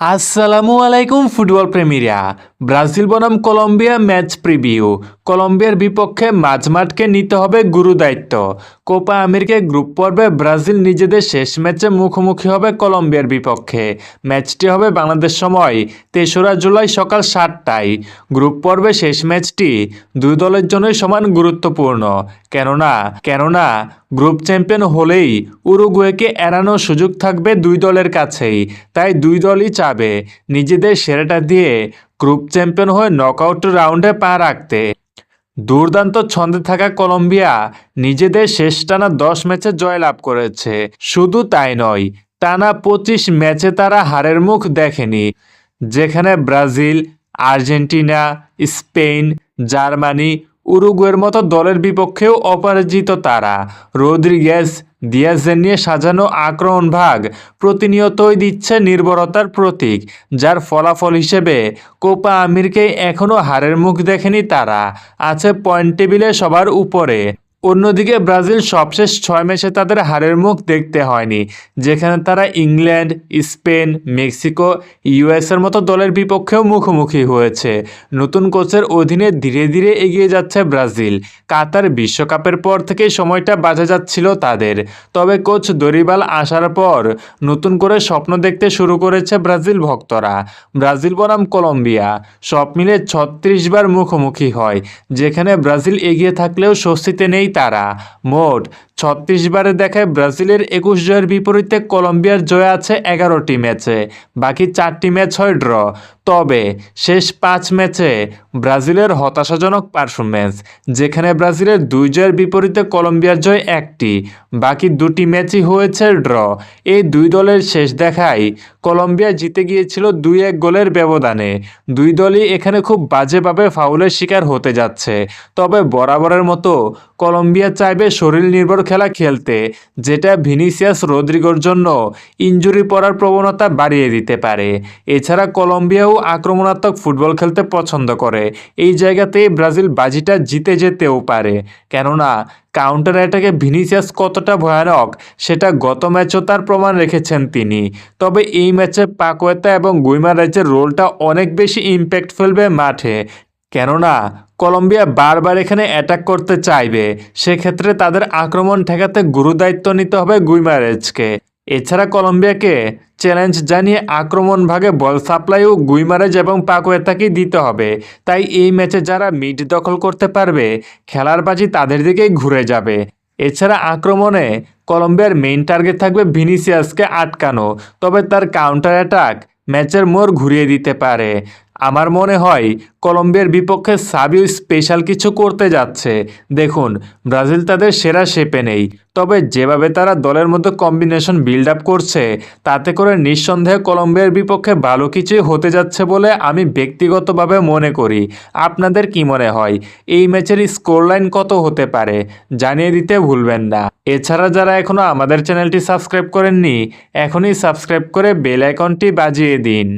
আসসালামু আলাইকুম ফুটবল প্রেমীরা। ব্রাজিল বনাম কলম্বিয়া ম্যাচ প্রিভিউ। কলম্বিয়ার বিপক্ষে মাঝমাঠকে নিতে হবে গুরু দায়িত্ব। কোপা আমেরিকা গ্রুপ পর্বে ব্রাজিল নিজেদের শেষ ম্যাচে মুখোমুখি হবে কলম্বিয়ার বিপক্ষে। ম্যাচটি হবে বাংলাদেশ সময় তেসরা জুলাই সকাল সাতটায়। গ্রুপ পর্বে শেষ ম্যাচটি দুই দলের জন্যই সমান গুরুত্বপূর্ণ। কেননা কেননা, গ্রুপ চ্যাম্পিয়ন হলেই উরুগুয়েকে এড়ানোর সুযোগ থাকবে দুই দলের কাছেই। তাই দুই দলই চাবে নিজেদের সেরাটা দিয়ে গ্রুপ চ্যাম্পিয়ন হয়ে নকআউট রাউন্ডে পা রাখতে। দুর্দান্ত ছন্দে থাকা কলম্বিয়া নিজেদের শেষ টানা দশ ম্যাচে জয়লাভ করেছে। শুধু তাই নয়, টানা পঁচিশ ম্যাচে তারা হারের মুখ দেখেনি, যেখানে ব্রাজিল, আর্জেন্টিনা, স্পেন, জার্মানি উরুগুয়ের মতো দলের বিপক্ষেও অপরাজিত তারা। রোদ্রিগেস দিয়াজের নিয়ে সাজানো আক্রমণ ভাগ প্রতিনিয়তই দিচ্ছে নির্ভরতার প্রতীক, যার ফলাফল হিসেবে কোপা আমিরকে এখনও হারের মুখ দেখেনি তারা, আছে পয়েন্ট টেবিলে সবার উপরে। অন্যদিকে ব্রাজিল সবশেষ ছয় ম্যাচে তাদের হারের মুখ দেখতে হয়নি, যেখানে তারা ইংল্যান্ড, স্পেন, মেক্সিকো, ইউএসের মতো দলের বিপক্ষেও মুখোমুখি হয়েছে। নতুন কোচের অধীনে ধীরে ধীরে এগিয়ে যাচ্ছে ব্রাজিল। কাতার বিশ্বকাপের পর থেকে সময়টা বাজে যাচ্ছিল তাদের। তবে কোচ দরিবাল আসার পর নতুন করে স্বপ্ন দেখতে শুরু করেছে ব্রাজিল ভক্তরা। ব্রাজিল বনাম কলম্বিয়া। সব মিলে ছত্রিশ বার মুখোমুখি হয়, যেখানে ব্রাজিল এগিয়ে থাকলেও স্বস্তিতে নেই তারা। মোট ছত্রিশ বারে দেখায় ব্রাজিলের একুশ জয়ের বিপরীতে কলম্বিয়ার জয় আছে এগারোটি ম্যাচে, বাকি চারটি ম্যাচ হয় ড্র। তবে শেষ পাঁচ ম্যাচে ব্রাজিলের হতাশাজনক পারফরমেন্স যেখানে ব্রাজিলের দুই জয়ের বিপরীতে কলম্বিয়ার জয় একটি, বাকি দুটি ম্যাচই হয়েছে ড্র। এই দুই দলের শেষ দেখায় কলম্বিয়া জিতে গিয়েছিল দুই এক গোলের ব্যবধানে। দুই দলই এখানে খুব বাজেভাবে ফাউলের শিকার হতে যাচ্ছে। তবে বরাবরের মতো কলম্বিয়া চাইবে শরীর নির্ভর খেলা খেলতে, যেটা ভিনিসিয়াস রদ্রিগোর জন্য ইঞ্জুরি পড়ার প্রবণতা বাড়িয়ে দিতে পারে। এছাড়া কলম্বিয়াও আক্রমণাত্মক ফুটবল খেলতে পছন্দ করে। এই জায়গাতেই ব্রাজিল বাজিটা জিতে যেতেও পারে। কেননা, কাউন্টার অ্যাটাকে ভিনিসিয়াস কতটা ভয়ানক, সেটা গত ম্যাচও তার প্রমাণ রেখেছেন তিনি। তবে এই ম্যাচে পাকোয়েতা এবং গুইমারাইজের রোলটা অনেক বেশি ইম্প্যাক্ট ফেলবে মাঠে। কেননা কলম্বিয়া বারবার এখানে অ্যাটাক করতে চাইবে। সেক্ষেত্রে তাদের আক্রমণ ঠেকাতে গুরুদায়িত্ব নিতে হবে গুইমারেজকে। এছাড়া কলম্বিয়াকে চ্যালেঞ্জ জানিয়ে আক্রমণ ভাগে বল সাপ্লাইও গুইমারেজ এবং পাকোয়েতাকেই দিতে হবে। তাই এই ম্যাচে যারা মিড দখল করতে পারবে, খেলার বাজি তাদের দিকেই ঘুরে যাবে। এছাড়া আক্রমণে কলম্বিয়ার মেইন টার্গেট থাকবে ভিনিসিয়াসকে আটকানো, তবে তার কাউন্টার অ্যাটাক ম্যাচের মোড় ঘুরিয়ে দিতে পারে। আমার মনে হয় কলম্বিয়ার বিপক্ষে সাবিও স্পেশাল কিছু করতে যাচ্ছে। দেখুন, ব্রাজিল তাদের সেরা শেপে নেই, তবে যেভাবে তারা দলের মধ্যে কম্বিনেশন বিল্ড আপ করছে, তাতে করে নিঃসন্দেহে কলম্বিয়ার বিপক্ষে ভালো কিছুই হতে যাচ্ছে বলে আমি ব্যক্তিগতভাবে মনে করি। আপনাদের কি মনে হয়? এই ম্যাচের স্কোর লাইন কত হতে পারে? জানিয়ে দিতে ভুলবেন না। এছাড়া যারা এখনও আমাদের চ্যানেলটি সাবস্ক্রাইব করেননি, এখনই সাবস্ক্রাইব করে বেল আইকনটি বাজিয়ে দিন।